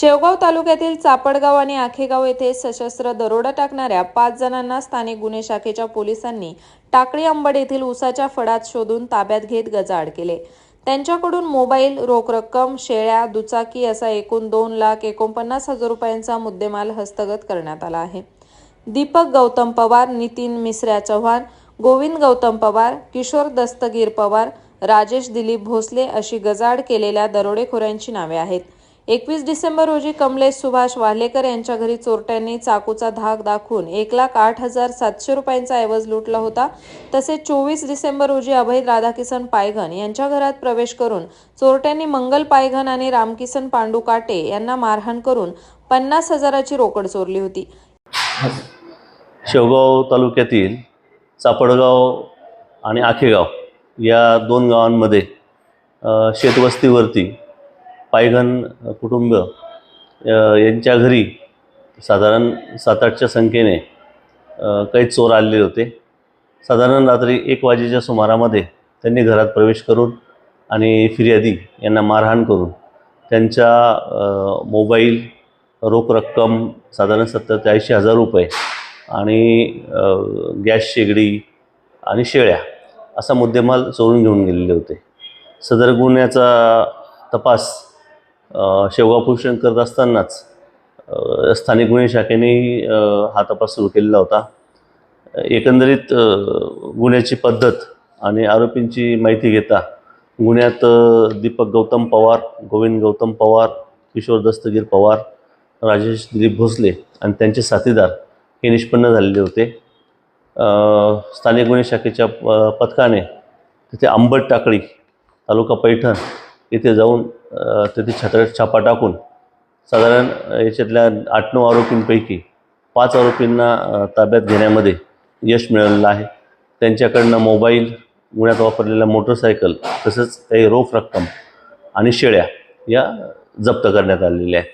शेवगाव तालुक्यातील चापडगाव आणि आखेगाव येथे सशस्त्र दरोडा टाकणाऱ्या पाच जणांना स्थानिक गुन्हे शाखेच्या पोलिसांनी टाकळी अंबड येथील उसाच्या फडात शोधून ताब्यात घेत गजाआड केले. त्यांच्याकडून मोबाईल रोख रक्कम शेळ्या दुचाकी असा एकूण दोन लाख एकोणपन्नास हजार रुपयांचा मुद्देमाल हस्तगत करण्यात आला आहे. दीपक गौतम पवार नितीन मिसऱ्या चव्हाण गोविंद गौतम पवार किशोर दस्तगीर पवार राजेश दिलीप भोसले अशी गजाड केलेल्या दरोडेखोऱ्यांची नावे आहेत. एकवीस डिसेंबर रोजी कमलेश सुभाष वालेकर यांच्या घरी चोरट्यांनी चाकूचा धाक दाखवून एक लाख आठ हजार सातशे रुपयांचा ऐवज लुटला होता. तसेच चोवीस डिसेंबर रोजी अभय राधाकिसन पायघन यांच्या घरात प्रवेश करून चोरट्यांनी मंगल पायघन आणि रामकिसन पांडू काटे यांना मारहाण करून पन्नास हजाराची रोकड चोरली होती. शेवगाव तालुक्यातील चापडगाव आणि आखेगाव या दोन गावांमध्ये शेतवस्तीवरती पायघन कुटुंब यांच्या घरी साधारण सात आठच्या संख्येने काही चोर आलेले होते. साधारण रात्री एक वाजेच्या सुमारामध्ये त्यांनी घरात प्रवेश करून आणि फिर्यादी यांना मारहाण करून त्यांच्या मोबाईल रोख रक्कम साधारण सत्तर ते ऐंशी हजार रुपये आणि गॅस शेगडी आणि शेळ्या असा मुद्देमाल चोरून घेऊन गेलेले होते. सदर गुन्ह्याचा तपास शेवगापूर शेवगाव करत असतानाच स्थानिक गुन्हे शाखेनेही हा तपास सुरू केलेला होता. एकंदरीत गुन्ह्याची पद्धत आणि आरोपींची माहिती घेता गुन्ह्यात दीपक गौतम पवार गोविंद गौतम पवार किशोर दस्तगीर पवार राजेश दिलीप भोसले आणि त्यांचे साथीदार हे निष्पन्न झालेले होते. स्थानिक गुन्हे शाखेच्या प- पथकाने तिथे आंबट टाकळी तालुका पैठण इथे जाऊन अ, तिथे छापा टाकून साधारण याच्यातल्या आठ नऊ आरोपींपैकी पाच आरोपींना ताब्यात घेण्यामध्ये यश मिळालेलं आहे. त्यांच्याकडनं मोबाईल गुन्ह्यात वापरलेल्या मोटरसायकल तसंच काही रोख रक्कम आणि शेळ्या या जप्त करण्यात आलेल्या आहेत.